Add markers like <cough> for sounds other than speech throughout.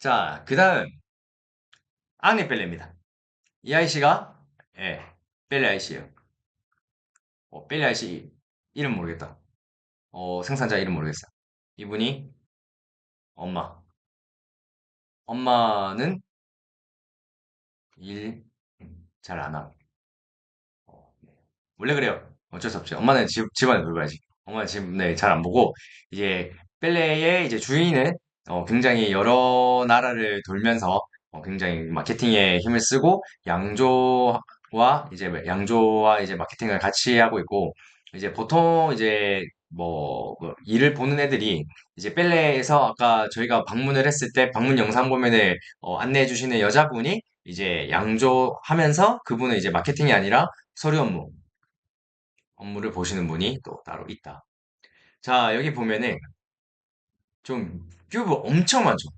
자, 그 다음, 앙리 벨레입니다. 이 아이씨가, 예, 벨레 아이씨예요. 어, 벨레 아이씨 이름 모르겠다. 어, 생산자 이름 모르겠어요. 이분이 엄마. 엄마는 일 잘 안 하고. 어, 네. 원래 그래요. 어쩔 수 없죠. 엄마는 집, 집안에 돌봐야지. 엄마는 집, 네, 잘 안 보고, 이제, 펠레의 이제 주인은, 어, 굉장히 여러 나라를 돌면서, 어, 굉장히 마케팅에 힘을 쓰고, 양조와, 이제, 양조와 이제 마케팅을 같이 하고 있고, 이제 보통 이제, 뭐, 뭐 일을 보는 애들이, 이제 펠레에서 아까 저희가 방문을 했을 때, 방문 영상 보면은, 어, 안내해 주시는 여자분이, 이제 양조하면서 그분은 이제 마케팅이 아니라 서류 업무, 업무를 보시는 분이 또 따로 있다. 자, 여기 보면은 좀 큐브 엄청 많죠.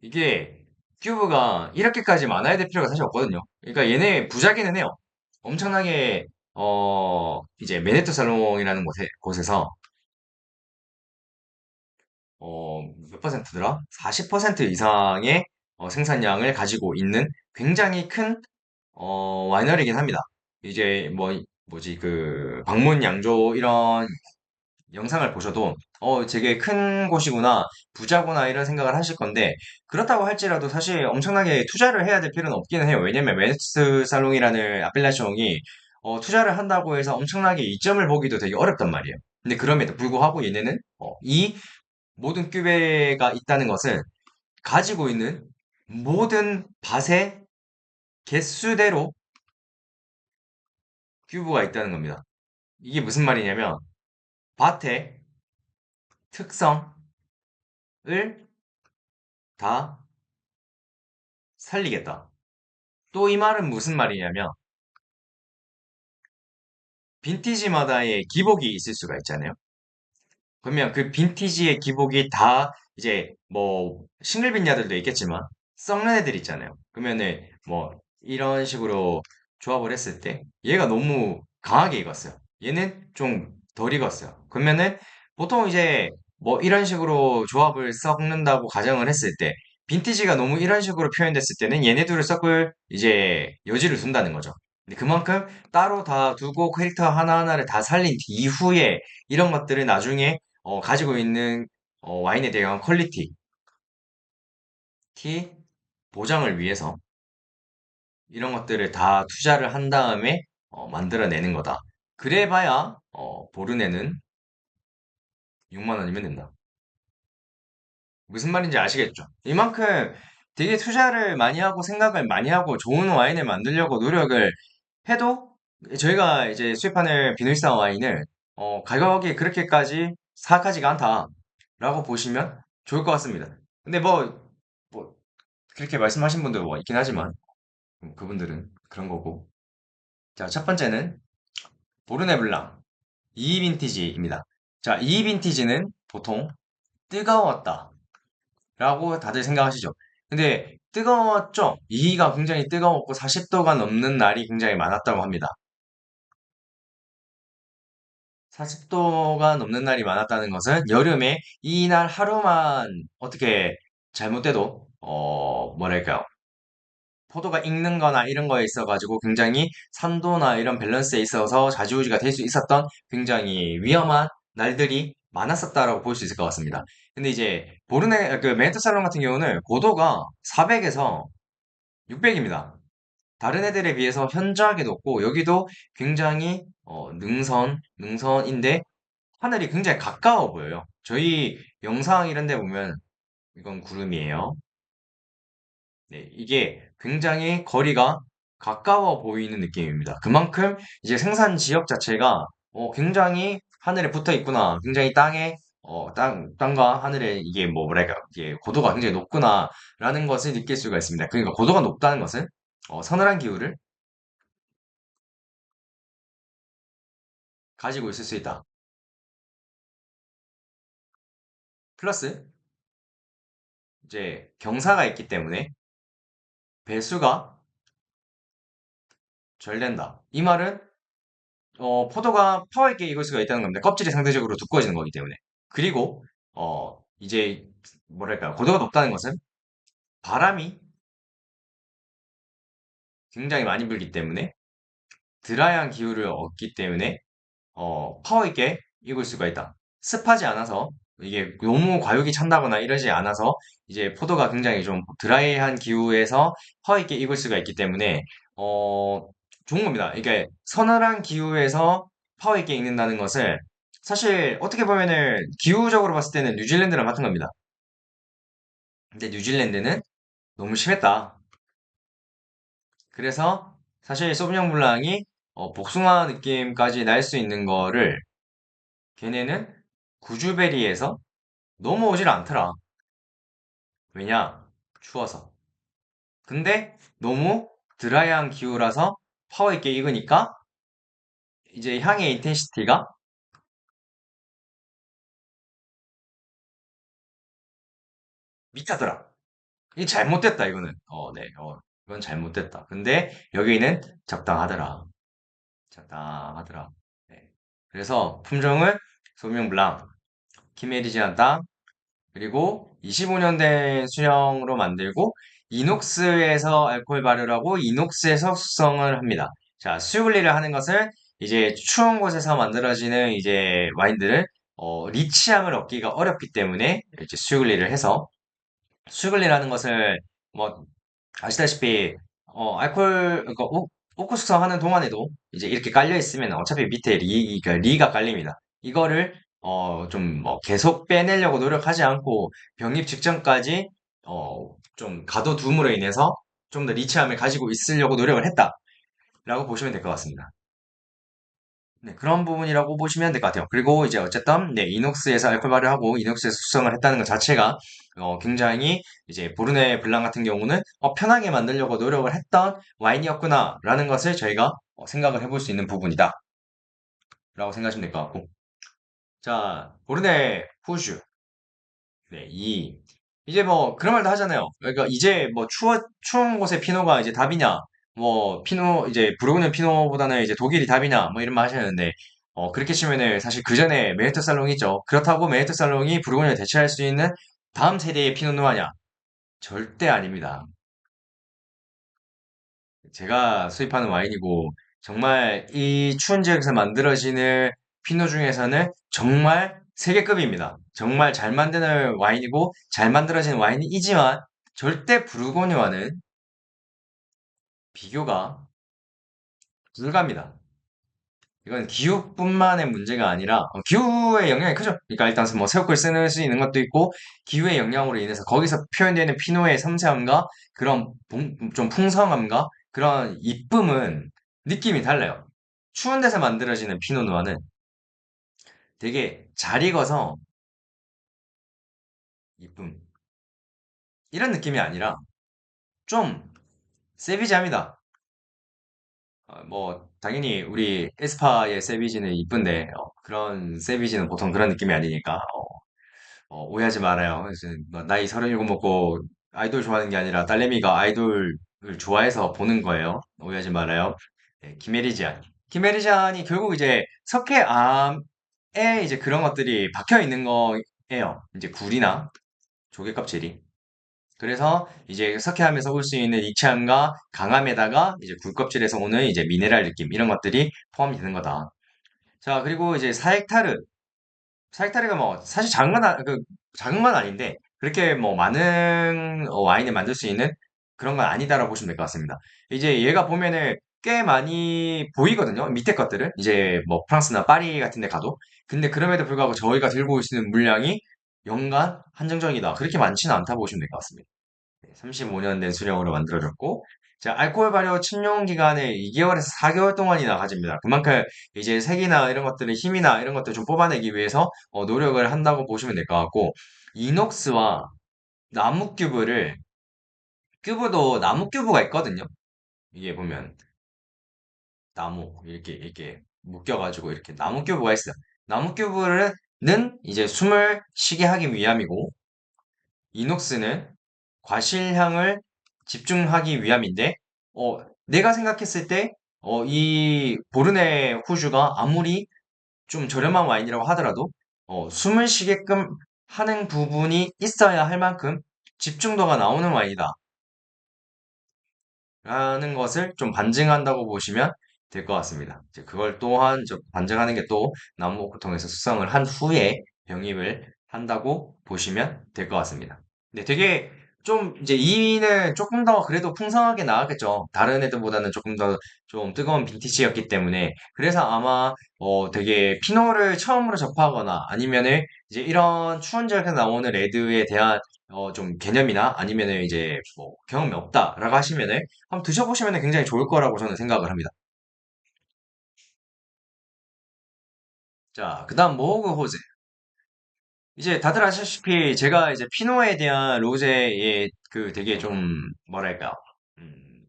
이게 큐브가 이렇게까지 많아야 될 필요가 사실 없거든요. 그러니까 얘네 부자기는 해요. 엄청나게 어 이제 메네토 살롱이라는 곳에, 곳에서 어몇 퍼센트더라? 40% 이상의 어, 생산량을 가지고 있는 굉장히 큰 어, 와이너리긴 합니다. 이제 뭐 뭐지 그 방문 양조 이런 영상을 보셔도 어 되게 큰 곳이구나 부자구나 이런 생각을 하실 건데 그렇다고 할지라도 사실 엄청나게 투자를 해야 될 필요는 없기는 해요. 왜냐면 웨네스 살롱이라는 아펠라시옹이 어, 투자를 한다고 해서 엄청나게 이점을 보기도 되게 어렵단 말이에요. 근데 그럼에도 불구하고 얘네는 어, 이 모든 큐베가 있다는 것은 가지고 있는 모든 밭의 개수대로 큐브가 있다는 겁니다. 이게 무슨 말이냐면 밭의 특성을 다 살리겠다. 또 이 말은 무슨 말이냐면 빈티지마다의 기복이 있을 수가 있잖아요. 그러면 그 빈티지의 기복이 다 이제 뭐 싱글빈야들도 있겠지만 썩는 애들 있잖아요. 그러면은 뭐 이런 식으로 조합을 했을 때 얘가 너무 강하게 익었어요. 얘는 좀 덜 익었어요. 그러면은 보통 이제 뭐 이런 식으로 조합을 섞는다고 가정을 했을 때 빈티지가 너무 이런 식으로 표현됐을 때는 얘네들을 섞을 이제 여지를 둔다는 거죠. 근데 그만큼 따로 다 두고 캐릭터 하나하나를 다 살린 이후에 이런 것들을 나중에 어, 가지고 있는 어, 와인에 대한 퀄리티, 티, 보장을 위해서 이런 것들을 다 투자를 한 다음에 어, 만들어내는 거다. 그래봐야 어, 보르네는 6만 원이면 된다. 무슨 말인지 아시겠죠? 이만큼 되게 투자를 많이 하고 생각을 많이 하고 좋은 와인을 만들려고 노력을 해도 저희가 이제 수입하는 비누리산 와인을 어, 가격이 그렇게까지 사악하지가 않다라고 보시면 좋을 것 같습니다. 근데 뭐, 뭐 그렇게 말씀하신 분도 뭐 있긴 하지만 음, 그분들은 그런 거고. 자, 첫 번째는 보르네 블랑 2 빈티지입니다. 자, 2 빈티지는 보통 뜨거웠다 라고 다들 생각하시죠. 근데 뜨거웠죠? 2가 굉장히 뜨거웠고 40도가 넘는 날이 굉장히 많았다고 합니다. 40도가 넘는 날이 많았다는 것은 여름에 이날 하루만 어떻게 잘못돼도 어 뭐랄까요? 포도가 익는 거나 이런 거에 있어 가지고 굉장히 산도나 이런 밸런스에 있어서 좌지우지가 될 수 있었던 굉장히 위험한 날들이 많았었다라고 볼 수 있을 것 같습니다. 근데 이제 보르네 그 메이트 살론 같은 경우는 고도가 400에서 600입니다. 다른 애들에 비해서 현저하게 높고 여기도 굉장히 어, 능선 능선인데 하늘이 굉장히 가까워 보여요. 저희 영상 이런 데 보면 이건 구름이에요. 네, 이게 굉장히 거리가 가까워 보이는 느낌입니다. 그만큼 이제 생산 지역 자체가 어, 굉장히 하늘에 붙어 있구나. 굉장히 땅에 어, 땅, 땅과 하늘에 이게 뭐 뭐랄까 이게 고도가 굉장히 높구나라는 것을 느낄 수가 있습니다. 그러니까 고도가 높다는 것은 어, 서늘한 기후를 가지고 있을 수 있다. 플러스 이제 경사가 있기 때문에 배수가 절 된다. 이 말은 어, 포도가 파워 있게 익을 수가 있다는 겁니다. 껍질이 상대적으로 두꺼워지는 거기 때문에. 그리고 어, 이제 뭐랄까, 고도가 높다는 것은 바람이 굉장히 많이 불기 때문에 드라이한 기후를 얻기 때문에 어, 파워 있게 익을 수가 있다. 습하지 않아서 이게 너무 과육이 찬다거나 이러지 않아서 이제 포도가 굉장히 좀 드라이한 기후에서 파워 있게 익을 수가 있기 때문에 어, 좋은 겁니다. 이게 서늘한 기후에서 파워 있게 익는다는 것을 사실 어떻게 보면은 기후적으로 봤을 때는 뉴질랜드랑 같은 겁니다. 근데 뉴질랜드는 너무 심했다. 그래서 사실 소비뇽 블랑이 어, 복숭아 느낌까지 날 수 있는 거를 걔네는 구주베리에서 넘어오질 않더라. 왜냐? 추워서. 근데 너무 드라이한 기후라서 파워 있게 익으니까 이제 향의 인텐시티가 미쳤더라. 이 잘못됐다 이거는. 어, 네. 어, 이건 잘못됐다. 근데 여기는 적당하더라. 적당하더라. 네. 그래서 품종은 소비뇽 블랑, 키메리지안 땅, 그리고 25년 된 수령으로 만들고 이녹스에서 알코올 발효하고 이녹스에서 숙성을 합니다. 자, 수분리를 하는 것은 이제 추운 곳에서 만들어지는 이제 와인들을 어, 리치함을 얻기가 어렵기 때문에 이제 수분리를 해서 수글리라는 것을 뭐 아시다시피 어 알코올 그러니까 오, 오크 숙성하는 동안에도 이제 이렇게 깔려 있으면 어차피 밑에 리, 그러니까 리가 깔립니다. 이거를 어 좀 뭐 계속 빼내려고 노력하지 않고 병입 직전까지 어 좀 가둬둠으로 인해서 좀 더 리치함을 가지고 있으려고 노력을 했다라고 보시면 될 것 같습니다. 네, 그런 부분이라고 보시면 될 것 같아요. 그리고 이제 어쨌든 네, 이녹스에서 알코올 발효하고 이녹스에서 숙성을 했다는 것 자체가 어, 굉장히 이제 보르네 블랑 같은 경우는 어, 편하게 만들려고 노력을 했던 와인이었구나라는 것을 저희가 어, 생각을 해볼 수 있는 부분이다. 라고 생각하시면 될 것 같고. 자, 보르네 후슈. 네, 이 이제 뭐 그런 말도 하잖아요. 그러니까 이제 뭐 추워 추운 곳의 피노가 이제 답이냐? 뭐 피노 이제 부르고뉴 피노보다는 이제 독일이 답이냐? 뭐 이런 말 하셨는데 어 그렇게 치면은 사실 그 전에 메르트 살롱이 있죠. 그렇다고 메르트 살롱이 부르고뉴를 대체할 수 있는 다음 세대의 피노 누아냐? 절대 아닙니다. 제가 수입하는 와인이고 정말 이 추운 지역에서 만들어지는 피노 중에서는 정말 세계급입니다. 정말 잘 만드는 와인이고 잘 만들어진 와인이지만 절대 부르고뉴와는 비교가 불가합니다. 이건 기후뿐만의 문제가 아니라 어, 기후의 영향이 크죠. 그러니까 일단 뭐 새우깡 쓸수 있는 것도 있고 기후의 영향으로 인해서 거기서 표현되는 피노의 섬세함과 그런 좀 풍성함과 그런 이쁨은 느낌이 달라요. 추운 데서 만들어지는 피노누아는 되게 잘 익어서 이쁨 이런 느낌이 아니라 좀 세비지합니다. 어, 뭐 당연히 우리 에스파의 세비지는 이쁜데 어, 그런 세비지는 보통 그런 느낌이 아니니까 어, 어, 오해하지 말아요. 뭐 나이 37 먹고 아이돌 좋아하는 게 아니라 딸내미가 아이돌을 좋아해서 보는 거예요. 오해하지 말아요. 네, 키메리지안. 키메리지안이 결국 이제 석회암 에 이제 그런 것들이 박혀 있는 거예요. 이제 굴이나 조개 껍질이. 그래서 이제 석회암에서 올 수 있는 익체함과 강함에다가 이제 굴껍질에서 오는 이제 미네랄 느낌 이런 것들이 포함이 되는 거다. 자, 그리고 이제 사헥타르. 사헥타르가 뭐 사실 작은 건, 아- 그, 작은 건 아닌데 그렇게 뭐 많은 어, 와인을 만들 수 있는 그런 건 아니다라고 보시면 될 것 같습니다. 이제 얘가 보면은 꽤 많이 보이거든요. 밑에 것들은 이제 뭐 프랑스나 파리 같은 데 가도. 근데 그럼에도 불구하고 저희가 들고 있는 물량이 연간 한정적이다. 그렇게 많지는 않다 보시면 될 것 같습니다. 35년 된 수령으로 만들어졌고, 자, 알코올 발효 침용 기간을 2개월에서 4개월 동안이나 가집니다. 그만큼 이제 색이나 이런 것들의 힘이나 이런 것들을 좀 뽑아내기 위해서 어, 노력을 한다고 보시면 될 것 같고, 이녹스와 나무 큐브를, 큐브도 나무 큐브가 있거든요. 이게 보면, 나무, 이렇게, 이렇게 묶여가지고 이렇게 나무 큐브가 있어요. 나무 큐브는 이제 숨을 쉬게 하기 위함이고, 이녹스는 과실향을 집중하기 위함인데, 어, 내가 생각했을 때, 어, 이 보르네 후주가 아무리 좀 저렴한 와인이라고 하더라도, 어, 숨을 쉬게끔 하는 부분이 있어야 할 만큼 집중도가 나오는 와인이다. 라는 것을 좀 반증한다고 보시면 될 것 같습니다. 이제 그걸 또한 저 반증하는 게 또 나무 오크통에서 숙성을 한 후에 병입을 한다고 보시면 될 것 같습니다. 근데 되게 좀 이제 2위는 조금 더 그래도 풍성하게 나왔겠죠. 다른 애들보다는 조금 더 좀 뜨거운 빈티지였기 때문에 그래서 아마 어 되게 피노를 처음으로 접하거나 아니면은 이제 이런 추운 지역에서 나오는 레드에 대한 어 좀 개념이나 아니면은 이제 뭐 경험이 없다라고 하시면은 한번 드셔보시면 굉장히 좋을 거라고 저는 생각을 합니다. 자, 그 다음 모호그 호제. 이제 다들 아시다시피 제가 이제 피노에 대한 로제의 그 되게 좀 뭐랄까 음,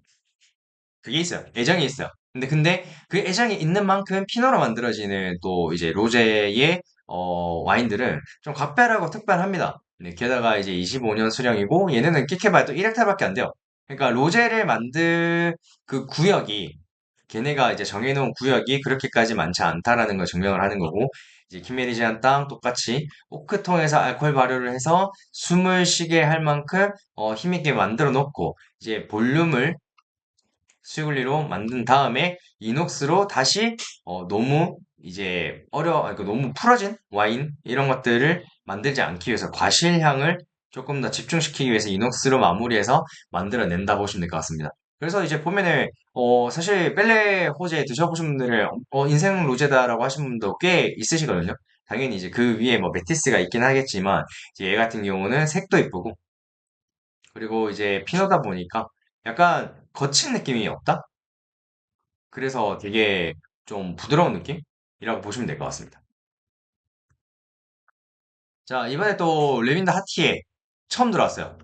그게 있어요. 애정이 있어요. 근데 근데 그 애정이 있는 만큼 피노로 만들어지는 또 이제 로제의 어, 와인들은 좀 각별하고 특별합니다. 네, 게다가 이제 25년 수령이고 얘네는 끼케봐야 또 1헥타르밖에 안 돼요. 그러니까 로제를 만들 그 구역이 걔네가 이제 정해놓은 구역이 그렇게까지 많지 않다라는 걸 증명을 하는 거고 이제 키메리지안 땅 똑같이 오크통에서 알코올 발효를 해서 숨을 쉬게 할 만큼 어, 힘있게 만들어 놓고 이제 볼륨을 수율리로 만든 다음에 이녹스로 다시 어, 너무 이제 어려 아니, 그 너무 풀어진 와인 이런 것들을 만들지 않기 위해서 과실향을 조금 더 집중시키기 위해서 이녹스로 마무리해서 만들어낸다 보시면 될 것 같습니다. 그래서 이제 보면은 어 사실 벨레 호제 드셔보신 분들은 어 인생 로제다라고 하신 분도 꽤 있으시거든요. 당연히 이제 그 위에 뭐 메티스가 있긴 하겠지만 이제 얘 같은 경우는 색도 이쁘고 그리고 이제 피노다 보니까 약간 거친 느낌이 없다? 그래서 되게 좀 부드러운 느낌이라고 보시면 될 것 같습니다. 자, 이번에 또 레빈더 하티에 처음 들어왔어요.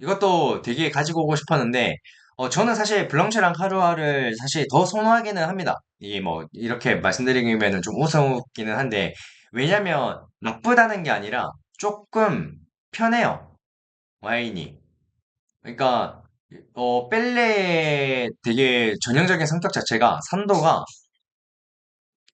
이것도 되게 가지고 오고 싶었는데, 어, 저는 사실 블랑쉐랑 카루아를 사실 더 선호하기는 합니다. 이게 뭐, 이렇게 말씀드리면은 좀 우스우기는 한데, 왜냐면 나쁘다는 게 아니라 조금 편해요. 와인이. 그러니까 어, 뺄레의 되게 전형적인 성격 자체가 산도가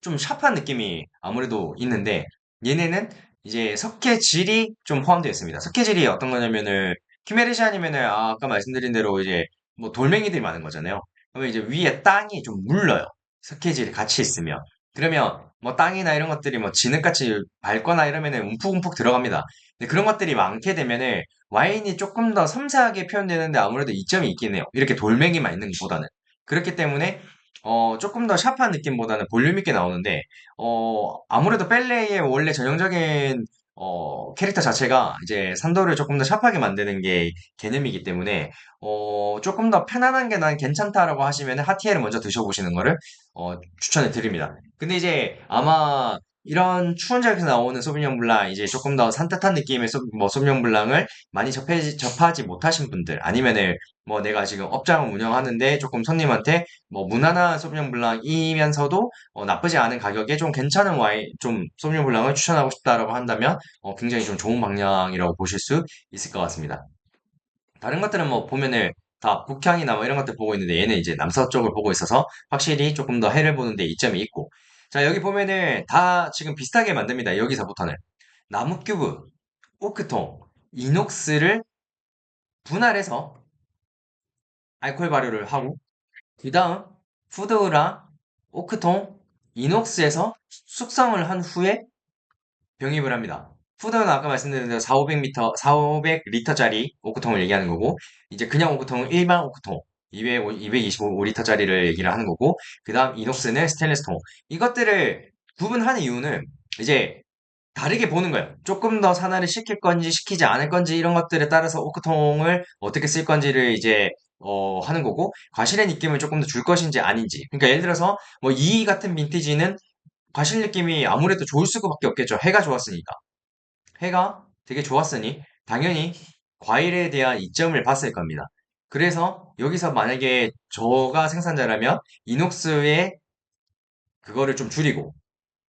좀 샤프한 느낌이 아무래도 있는데 얘네는 이제 석회 질이 좀 포함되어 있습니다. 석회 질이 어떤 거냐면은 키메르시아니면은 아, 아까 말씀드린 대로 이제 뭐 돌멩이들이 많은 거잖아요. 그러면 이제 위에 땅이 좀 물러요. 석회질이 같이 있으면. 그러면 뭐 땅이나 이런 것들이 뭐 진흙같이 밟거나 이러면은 움푹움푹 들어갑니다. 근데 그런 것들이 많게 되면은 와인이 조금 더 섬세하게 표현되는데 아무래도 이점이 있긴 해요. 이렇게 돌멩이만 있는 것보다는. 그렇기 때문에 어, 조금 더 샤프한 느낌보다는 볼륨 있게 나오는데, 어, 아무래도 뺄레의 원래 전형적인, 어, 캐릭터 자체가 이제 산도를 조금 더 샤프하게 만드는 게 개념이기 때문에, 어, 조금 더 편안한 게 난 괜찮다라고 하시면 하티에를 먼저 드셔보시는 거를, 어, 추천해 드립니다. 근데 이제 아마 이런 추운 지역에서 나오는 소비뇽 블랑, 이제 조금 더 산뜻한 느낌의 소, 뭐 소비뇽 블랑을 많이 접해, 접하지 못하신 분들, 아니면은 뭐 내가 지금 업장을 운영하는데 조금 손님한테 뭐 무난한 소비뇽 블랑이면서도 어, 나쁘지 않은 가격에 좀 괜찮은 와인, 좀 소비뇽 블랑을 추천하고 싶다라고 한다면 어, 굉장히 좀 좋은 방향이라고 보실 수 있을 것 같습니다. 다른 것들은 뭐 보면은 다 북향이나 뭐 이런 것들 보고 있는데 얘는 이제 남서쪽을 보고 있어서 확실히 조금 더 해를 보는데 이점이 있고 자 여기 보면은 다 지금 비슷하게 만듭니다. 여기서부터는 나무 큐브, 오크통, 이녹스를 분할해서 알코올 발효를 하고 그 다음 푸드랑 오크통, 이녹스에서 숙성을 한 후에 병입을 합니다. 푸드는 아까 말씀드린 대로 4, 500m, 4, 500리터짜리 오크통을 얘기하는 거고 이제 그냥 오크통은 일반 오크통 200, 225리터짜리를 얘기를 하는 거고 그 다음 이녹스는 스테인리스 통 이것들을 구분하는 이유는 이제 다르게 보는 거예요. 조금 더 산화를 시킬 건지 시키지 않을 건지 이런 것들에 따라서 오크통을 어떻게 쓸 건지를 이제 어, 하는 거고 과실의 느낌을 조금 더 줄 것인지 아닌지. 그러니까 예를 들어서 뭐 이 같은 빈티지는 과실 느낌이 아무래도 좋을 수밖에 없겠죠. 해가 좋았으니까. 해가 되게 좋았으니 당연히 과일에 대한 이점을 봤을 겁니다. 그래서 여기서 만약에 저가 생산자라면 이녹스의 그거를 좀 줄이고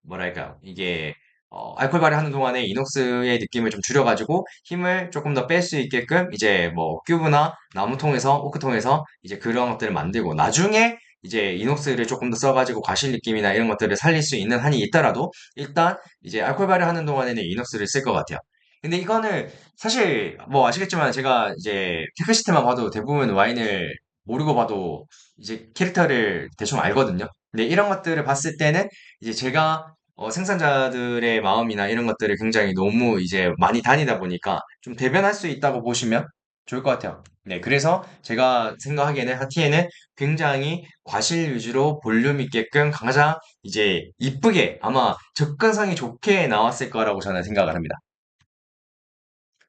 뭐랄까요 이게 어, 알코올 발효하는 동안에 이녹스의 느낌을 좀 줄여가지고 힘을 조금 더 뺄 수 있게끔 이제 뭐 큐브나 나무통에서 오크통에서 이제 그런 것들을 만들고 나중에 이제 이녹스를 조금 더 써가지고 과실 느낌이나 이런 것들을 살릴 수 있는 한이 있더라도 일단 이제 알코올 발효하는 동안에는 이녹스를 쓸 것 같아요. 근데 이거는 사실 뭐 아시겠지만 제가 이제 테크시트만 봐도 대부분 와인을 모르고 봐도 이제 캐릭터를 대충 알거든요. 근데 이런 것들을 봤을 때는 이제 제가 어, 생산자들의 마음이나 이런 것들을 굉장히 너무 이제 많이 다니다 보니까 좀 대변할 수 있다고 보시면 좋을 것 같아요. 네, 그래서 제가 생각하기에는 하티에는 굉장히 과실 위주로 볼륨 있게끔 가장 이제 이쁘게 아마 접근성이 좋게 나왔을 거라고 저는 생각을 합니다.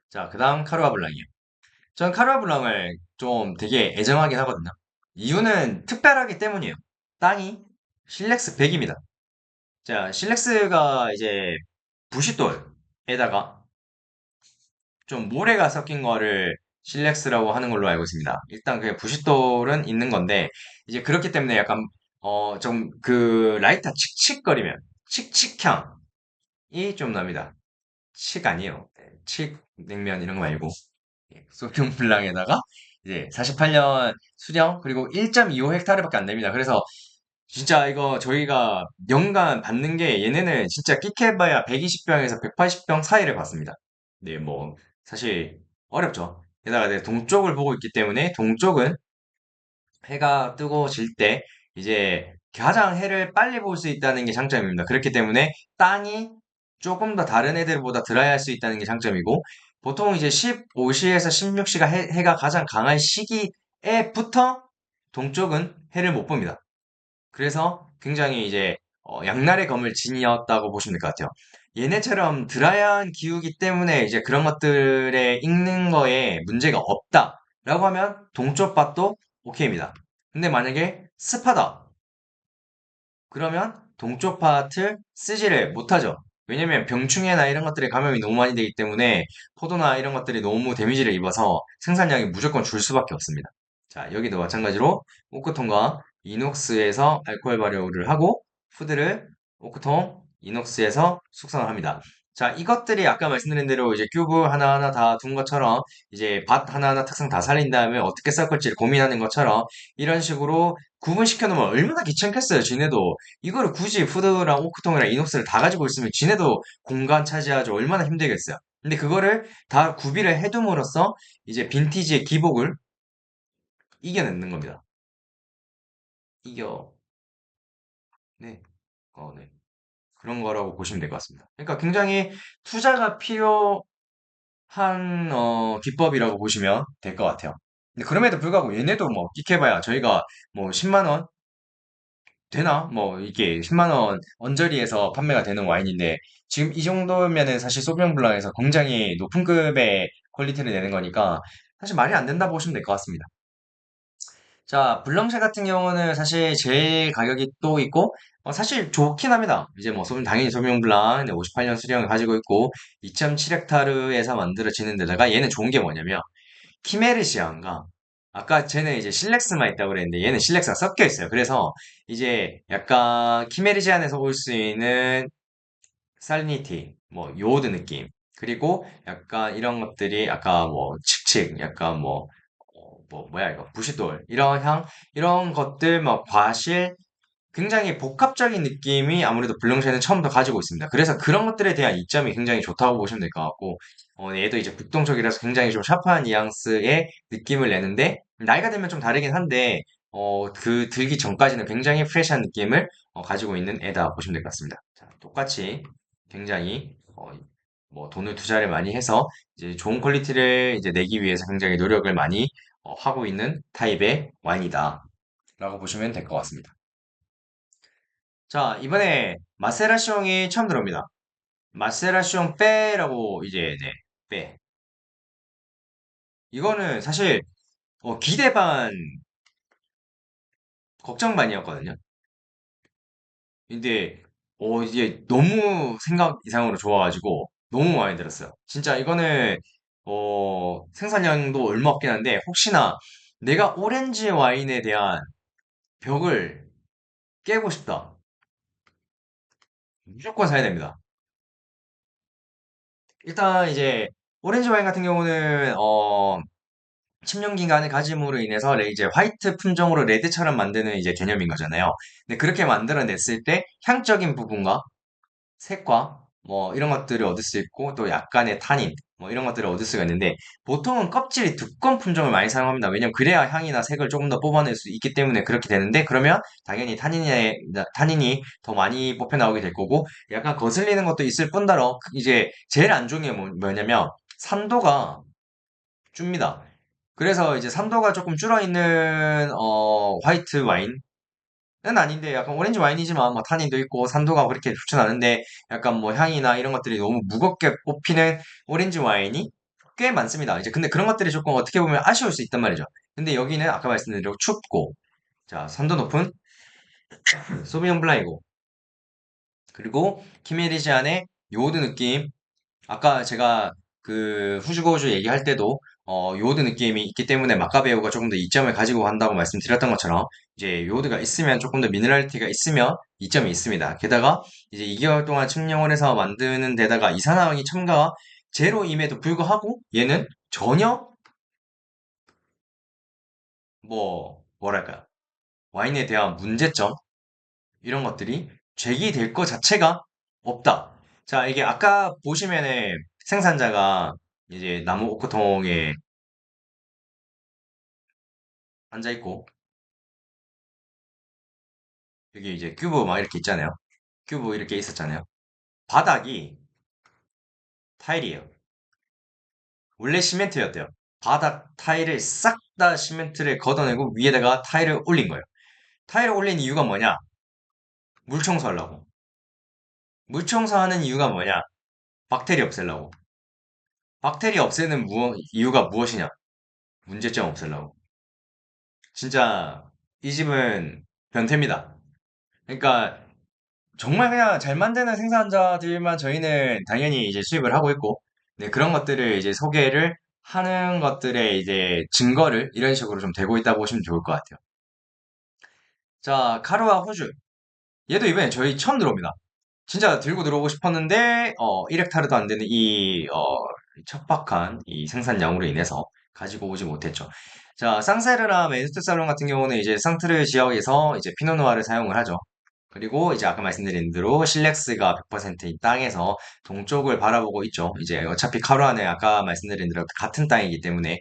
자, 그 다음 카루아 블랑이요. 저는 카루아 블랑을 좀 되게 애정하긴 하거든요. 이유는 특별하기 때문이에요. 땅이 실렉스 100입니다. 자, 실렉스가 이제 부싯돌에다가 좀 모래가 섞인 거를 실렉스라고 하는 걸로 알고 있습니다. 일단 그 부싯돌은 있는 건데 이제 그렇기 때문에 약간 어 좀 그 라이터 칙칙거리면 칙칙향이 좀 납니다. 칙 아니에요. 네, 칙 냉면 이런 거 말고 예, 소뇽 블랑에다가 이제 48년 수령 그리고 1.25 헥타르밖에 안 됩니다. 그래서 진짜 이거 저희가 연간 받는 게 얘네는 진짜 끼케봐야 120병에서 180병 사이를 받습니다. 네, 뭐 사실 어렵죠. 게다가 내 동쪽을 보고 있기 때문에 동쪽은 해가 뜨고 질 때 이제 가장 해를 빨리 볼 수 있다는 게 장점입니다. 그렇기 때문에 땅이 조금 더 다른 애들보다 드라이할 수 있다는 게 장점이고 보통 이제 15시에서 16시가 해, 가 가장 강한 시기에부터 동쪽은 해를 못 봅니다. 그래서 굉장히 이제 어, 양날의 검을 지녔다고 보시면 될 것 같아요. 얘네처럼 드라이한 기후기 때문에 이제 그런 것들에 익는 거에 문제가 없다라고 하면 동쪽 밭도 오케이입니다. 근데 만약에 습하다 그러면 동쪽 밭을 쓰지를 못하죠. 왜냐면 병충해나 이런 것들에 감염이 너무 많이 되기 때문에 포도나 이런 것들이 너무 데미지를 입어서 생산량이 무조건 줄 수밖에 없습니다. 자, 여기도 마찬가지로 오크통과 이녹스에서 알코올 발효를 하고 푸드를 오크통, 이녹스에서 숙성을 합니다. 자, 이것들이 아까 말씀드린 대로 이제 큐브 하나하나 다 둔 것처럼 이제 밭 하나하나 특성 다 살린 다음에 어떻게 섞을지 고민하는 것처럼 이런 식으로 구분시켜 놓으면 얼마나 귀찮겠어요, 지네도. 이거를 굳이 푸드랑 오크통이랑 이녹스를 다 가지고 있으면 지네도 공간 차지하죠. 얼마나 힘들겠어요. 근데 그거를 다 구비를 해둠으로써 이제 빈티지의 기복을 이겨내는 겁니다. 이겨. 네. 어, 네. 그런 거라고 보시면 될 것 같습니다. 그러니까 굉장히 투자가 필요한 어, 기법이라고 보시면 될 것 같아요. 근데 그럼에도 불구하고 얘네도 뭐 끼케봐야 저희가 뭐 10만 원 되나? 뭐 이게 10만 원 언저리에서 판매가 되는 와인인데 지금 이 정도면은 사실 소비뇽 블랑에서 굉장히 높은 급의 퀄리티를 내는 거니까 사실 말이 안 된다 보시면 될 것 같습니다. 자, 블렁쉐 같은 경우는 사실 제일 가격이 또 있고, 어, 사실 좋긴 합니다. 이제 뭐, 소명, 당연히 소명 블랑 58년 수령을 가지고 있고, 2.7헥타르에서 만들어지는 데다가 얘는 좋은 게 뭐냐면, 키메르시안과, 아까 쟤는 이제 실렉스만 있다고 그랬는데, 얘는 실렉스가 섞여 있어요. 그래서, 이제 약간 키메르시안에서 올수 있는 살니티, 뭐, 요오드 느낌, 그리고 약간 이런 것들이 아까 뭐, 칙칙, 약간 뭐, 뭐 뭐야 이거? 부싯돌 이런 향? 이런 것들 뭐 과실 굉장히 복합적인 느낌이 아무래도 블룸쉐는 처음부터 가지고 있습니다. 그래서 그런 것들에 대한 이점이 굉장히 좋다고 보시면 될 것 같고 어, 얘도 이제 북동적이라서 굉장히 좀 샤프한 뉘앙스의 느낌을 내는데 나이가 들면 좀 다르긴 한데 어, 그 들기 전까지는 굉장히 프레시한 느낌을 어, 가지고 있는 애다 보시면 될 것 같습니다. 자, 똑같이 굉장히 어, 뭐 돈을 투자를 많이 해서 이제 좋은 퀄리티를 이제 내기 위해서 굉장히 노력을 많이 어, 하고 있는 타입의 와인이다. 라고 보시면 될 것 같습니다. 자, 이번에 마세라숑이 처음 들어옵니다. 마세라숑 빼라고 이제 네, 빼. 이거는 사실 어, 기대 반 걱정 반이었거든요. 근데 어, 이제 너무 생각 이상으로 좋아가지고 너무 마음에 들었어요. 진짜 이거는 어, 생산량도 얼마 없긴 한데 혹시나 내가 오렌지 와인에 대한 벽을 깨고 싶다. 무조건 사야 됩니다. 일단 이제 오렌지 와인 같은 경우는 어, 침륜 기간을 가짐으로 인해서 레- 이제 화이트 품종으로 레드처럼 만드는 이제 개념인 거잖아요. 근데 그렇게 만들어냈을 때 향적인 부분과 색과 뭐 이런 것들을 얻을 수 있고 또 약간의 타닌 뭐 이런 것들을 얻을 수가 있는데 보통은 껍질이 두꺼운 품종을 많이 사용합니다. 왜냐면 그래야 향이나 색을 조금 더 뽑아낼 수 있기 때문에 그렇게 되는데 그러면 당연히 타닌이 타닌이 더 많이 뽑혀 나오게 될 거고 약간 거슬리는 것도 있을 뿐더러 이제 제일 안 좋은 게 뭐- 뭐냐면 산도가 줍니다. 그래서 이제 산도가 조금 줄어 있는 어 화이트 와인 은 아닌데 약간 오렌지 와인이지만 뭐 탄닌도 있고 산도가 그렇게 좋진 않은데 약간 뭐 향이나 이런 것들이 너무 무겁게 뽑히는 오렌지 와인이 꽤 많습니다. 이제 근데 그런 것들이 조금 어떻게 보면 아쉬울 수 있단 말이죠. 근데 여기는 아까 말씀드린 대로 춥고 자 산도 높은 <clears throat> 소비뇽 블랑이고 그리고 키메리지안의 요오드 느낌 아까 제가 그 후주고주 얘기할 때도 어, 요오드 느낌이 있기 때문에 마카베오가 조금 더 이점을 가지고 간다고 말씀드렸던 것처럼 이제 요오드가 있으면 조금 더 미네랄티가 있으면 이점이 있습니다. 게다가 이제 2개월 동안 측량을 해서 만드는 데다가 이산화황이 첨가가 제로임에도 불구하고 얘는 전혀 뭐 뭐랄까요 와인에 대한 문제점 이런 것들이 제기될 것 자체가 없다. 자, 이게 아까 보시면은 생산자가 이제 나무 오크통에 앉아 있고 여기 이제 큐브 막 이렇게 있잖아요. 큐브 이렇게 있었잖아요. 바닥이 타일이에요. 원래 시멘트였대요. 바닥 타일을 싹 다 시멘트를 걷어내고 위에다가 타일을 올린 거예요. 타일을 올린 이유가 뭐냐? 물 청소하려고. 물 청소하는 이유가 뭐냐? 박테리아 없애려고. 박테리아 없애는 무엇- 이유가 무엇이냐? 문제점 없애려고. 진짜 이 집은 변태입니다. 그러니까 정말 그냥 잘 만드는 생산자들만 저희는 당연히 이제 수입을 하고 있고, 네, 그런 것들을 이제 소개를 하는 것들의 이제 증거를 이런 식으로 좀 되고 있다 보시면 좋을 것 같아요. 자, 카루와 호주. 얘도 이번에 저희 처음 들어옵니다. 진짜 들고 들어오고 싶었는데, 어, 1헥타르도 안 되는 이, 어, 척박한 이 생산량으로 인해서 가지고 오지 못했죠. 자, 쌍세르나 맨스트 살론 같은 경우는 이제 상트르 지역에서 이제 피노누아를 사용을 하죠. 그리고 이제 아까 말씀드린 대로 실렉스가 100%인 땅에서 동쪽을 바라보고 있죠. 이제 어차피 카루아는 아까 말씀드린 대로 같은 땅이기 때문에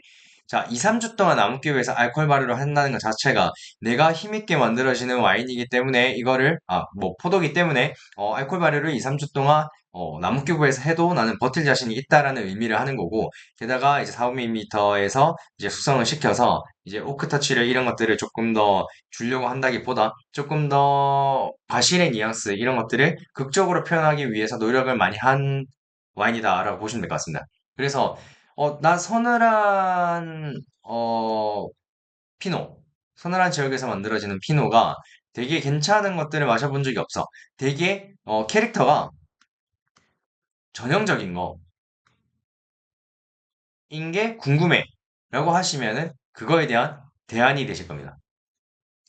자, 2, 3주 동안 나무기구에서 알코올 발효를 한다는 것 자체가 내가 힘있게 만들어지는 와인이기 때문에 이거를 아, 뭐 포도기 때문에 어, 알코올 발효를 2, 3주 동안 어, 나무기구에서 해도 나는 버틸 자신이 있다라는 의미를 하는 거고 게다가 이제 4-5mm에서 이제 숙성을 시켜서 이제 오크 터치를 이런 것들을 조금 더 주려고 한다기보다 조금 더 과실의 뉘앙스 이런 것들을 극적으로 표현하기 위해서 노력을 많이 한 와인이다라고 보시면 될 것 같습니다. 그래서 어, 나 서늘한 어, 피노, 서늘한 지역에서 만들어지는 피노가 되게 괜찮은 것들을 마셔본 적이 없어. 되게 어, 캐릭터가 전형적인 거인 게 궁금해. 라고 하시면은 그거에 대한 대안이 되실 겁니다.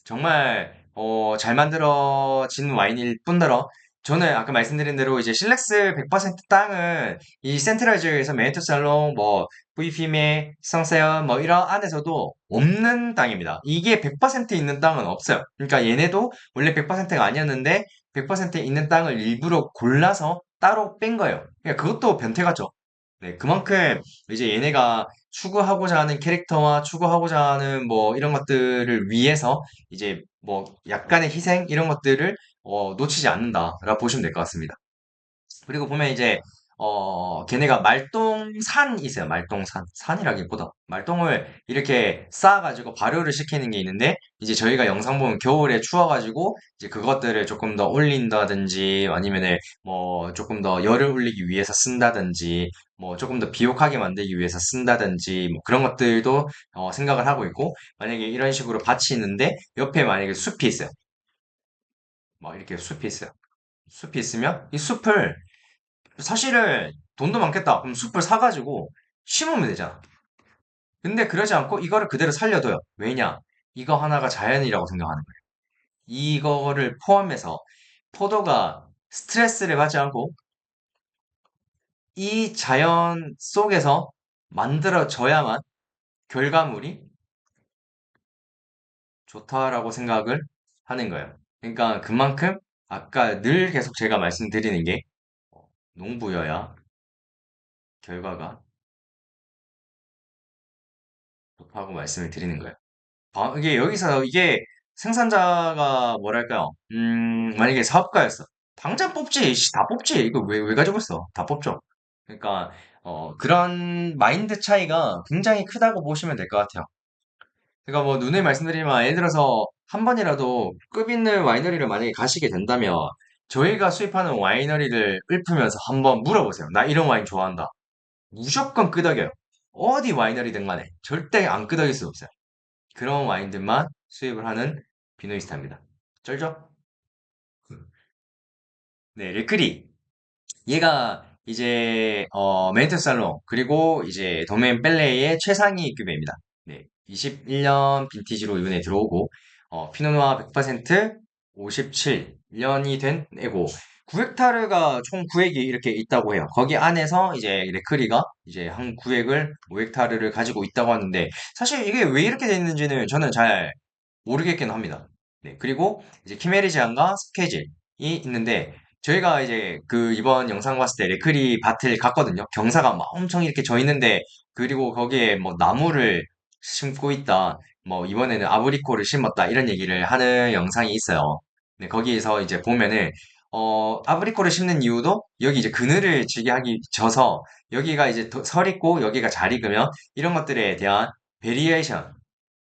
정말 어, 잘 만들어진 와인일 뿐더러 저는 아까 말씀드린 대로 이제 실렉스 100% 땅은 이 센트럴 지역에서 메이토 살롱 뭐 브이피메 성세어 뭐 이런 안에서도 없는 땅입니다. 이게 100% 있는 땅은 없어요. 그러니까 얘네도 원래 100%가 아니었는데 100% 있는 땅을 일부러 골라서 따로 뺀 거예요. 그러니까 그것도 변태 같죠. 네, 그만큼 이제 얘네가 추구하고자 하는 캐릭터와 추구하고자 하는 뭐 이런 것들을 위해서 이제 뭐 약간의 희생 이런 것들을 어, 놓치지 않는다라고 보시면 될 것 같습니다. 그리고 보면 이제 어 걔네가 말똥산이 있어요. 말똥산. 산이라기보다 말똥을 이렇게 쌓아가지고 발효를 시키는 게 있는데 이제 저희가 영상 보면 겨울에 추워가지고 이제 그것들을 조금 더 올린다든지 아니면은 뭐 조금 더 열을 올리기 위해서 쓴다든지 뭐 조금 더 비옥하게 만들기 위해서 쓴다든지 뭐 그런 것들도 어, 생각을 하고 있고 만약에 이런 식으로 밭이 있는데 옆에 만약에 숲이 있어요. 뭐 이렇게 숲이 있어요. 숲이 있으면 이 숲을 사실은 돈도 많겠다. 그럼 숲을 사가지고 심으면 되잖아. 근데 그러지 않고 이거를 그대로 살려둬요. 왜냐? 이거 하나가 자연이라고 생각하는 거예요. 이거를 포함해서 포도가 스트레스를 받지 않고 이 자연 속에서 만들어져야만 결과물이 좋다라고 생각을 하는 거예요. 그러니까 그만큼 아까 늘 계속 제가 말씀드리는 게 농부여야 결과가 좋다고 말씀을 드리는 거예요. 아, 이게 여기서 이게 생산자가 뭐랄까요? 음, 만약에 사업가였어. 당장 뽑지, 씨, 다 뽑지. 이거 왜, 왜 가지고 있어? 다 뽑죠. 그러니까, 어, 그런 마인드 차이가 굉장히 크다고 보시면 될 것 같아요. 그러니까 뭐 눈에 말씀드리면 예를 들어서 한 번이라도 급 있는 와이너리를 만약에 가시게 된다면 저희가 수입하는 와이너리를 읊으면서 한번 물어보세요. 나 이런 와인 좋아한다. 무조건 끄덕여요. 어디 와이너리든 간에 절대 안 끄덕일 수 없어요. 그런 와인들만 수입을 하는 비노이스타입니다. 쩔죠? 네, 레크리. 얘가 이제 어, 멘트 살롱 그리고 이제 도메인 벨레의 최상위 급입니다. 네, 21년 빈티지로 이번에 들어오고 어, 피노누아 100% 57년이 된 애고 9헥타르가 총 9획이 이렇게 있다고 해요. 거기 안에서 이제 레크리가 이제 한 9획을 5헥타르를 가지고 있다고 하는데 사실 이게 왜 이렇게 돼 있는지는 저는 잘 모르겠긴 합니다. 네, 그리고 이제 키메리지안과 스케질이 있는데 저희가 이제 그 이번 영상 봤을 때 레크리 밭을 갔거든요. 경사가 막 엄청 이렇게 져 있는데 그리고 거기에 뭐 나무를 심고 있다. 뭐 이번에는 아브리코를 심었다. 이런 얘기를 하는 영상이 있어요. 네, 거기에서 이제 보면은 어 아브리코를 심는 이유도 여기 이제 그늘을 지게 하기 져서 여기가 이제 더- 설 있고 여기가 잘 익으면 이런 것들에 대한 베리에이션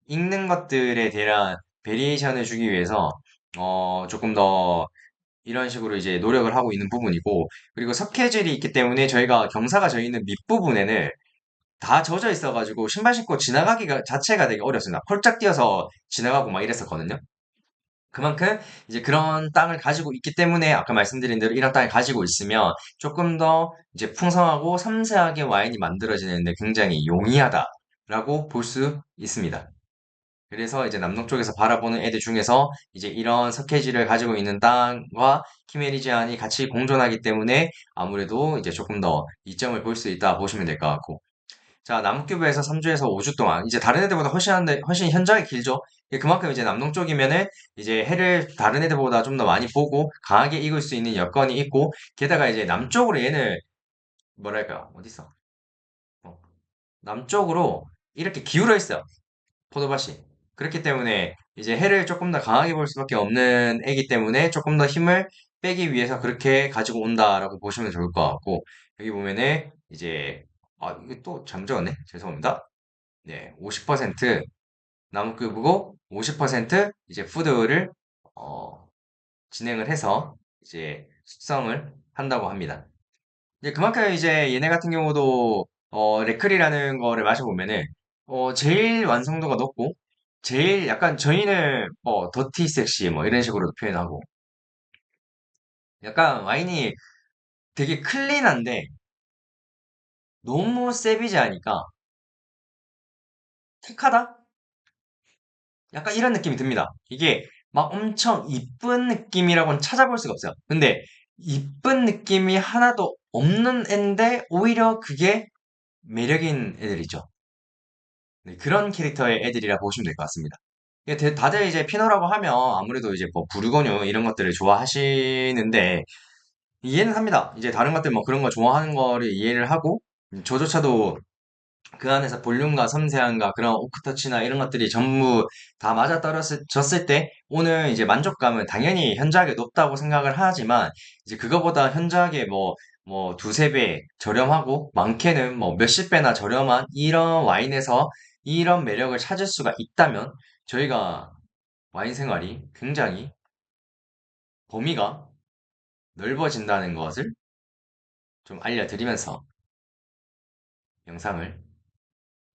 읽는 것들에 대한 베리에이션을 주기 위해서 어 조금 더 이런 식으로 이제 노력을 하고 있는 부분이고 그리고 석회질이 있기 때문에 저희가 경사가 져 있는 밑부분에는 다 젖어 있어가지고 신발 신고 지나가기가 자체가 되게 어렵습니다. 펄짝 뛰어서 지나가고 막 이랬었거든요. 그만큼 이제 그런 땅을 가지고 있기 때문에 아까 말씀드린 대로 이런 땅을 가지고 있으면 조금 더 이제 풍성하고 섬세하게 와인이 만들어지는데 굉장히 용이하다라고 볼 수 있습니다. 그래서 이제 남동 쪽에서 바라보는 애들 중에서 이제 이런 석회지를 가지고 있는 땅과 키메리지안이 같이 공존하기 때문에 아무래도 이제 조금 더 이점을 볼 수 있다 보시면 될 것 같고. 자, 남큐브에서 3주에서 5주 동안 이제 다른 애들보다 훨씬 한데 훨씬 현장이 길죠. 그만큼 이제 남동쪽이면은 이제 해를 다른 애들보다 좀 더 많이 보고 강하게 익을 수 있는 여건이 있고 게다가 이제 남쪽으로 얘는 뭐랄까 어디 있어? 어, 남쪽으로 이렇게 기울어 있어요. 포도밭이. 그렇기 때문에 이제 해를 조금 더 강하게 볼 수밖에 없는 애기 때문에 조금 더 힘을 빼기 위해서 그렇게 가지고 온다라고 보시면 좋을 것 같고 여기 보면은 이제 아 이게 또 잘못 적었네? 죄송합니다. 네 50% 나무급이고 50% 이제 푸드를 어, 진행을 해서 이제 숙성을 한다고 합니다. 이제 그만큼 이제 얘네 같은 경우도 어, 레클이라는 거를 마셔보면은 어, 제일 완성도가 높고 제일 약간 저희는 뭐 더티 섹시 뭐 이런 식으로 표현하고 약간 와인이 되게 클린한데 너무 세비지 하니까 틱하다? 약간 이런 느낌이 듭니다. 이게 막 엄청 이쁜 느낌이라고는 찾아볼 수가 없어요. 근데 이쁜 느낌이 하나도 없는 앤데 오히려 그게 매력인 애들이죠. 네, 그런 캐릭터의 애들이라 보시면 될 것 같습니다. 다들 이제 피노라고 하면 아무래도 이제 뭐 부르고뉴 이런 것들을 좋아하시는데 이해는 합니다. 이제 다른 것들 뭐 그런 거 좋아하는 거를 이해를 하고 음, 저조차도 그 안에서 볼륨과 섬세함과 그런 오크터치나 이런 것들이 전부 다 맞아떨어졌을 때 오늘 이제 만족감은 당연히 현저하게 높다고 생각을 하지만 이제 그거보다 현저하게 뭐뭐 두세 배 저렴하고 많게는 뭐 몇십 배나 저렴한 이런 와인에서 이런 매력을 찾을 수가 있다면 저희가 와인 생활이 굉장히 범위가 넓어진다는 것을 좀 알려드리면서 영상을?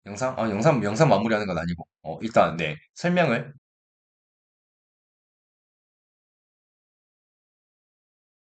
영상? 아 영상 영상 마무리하는 건 아니고. 어 일단 네 설명을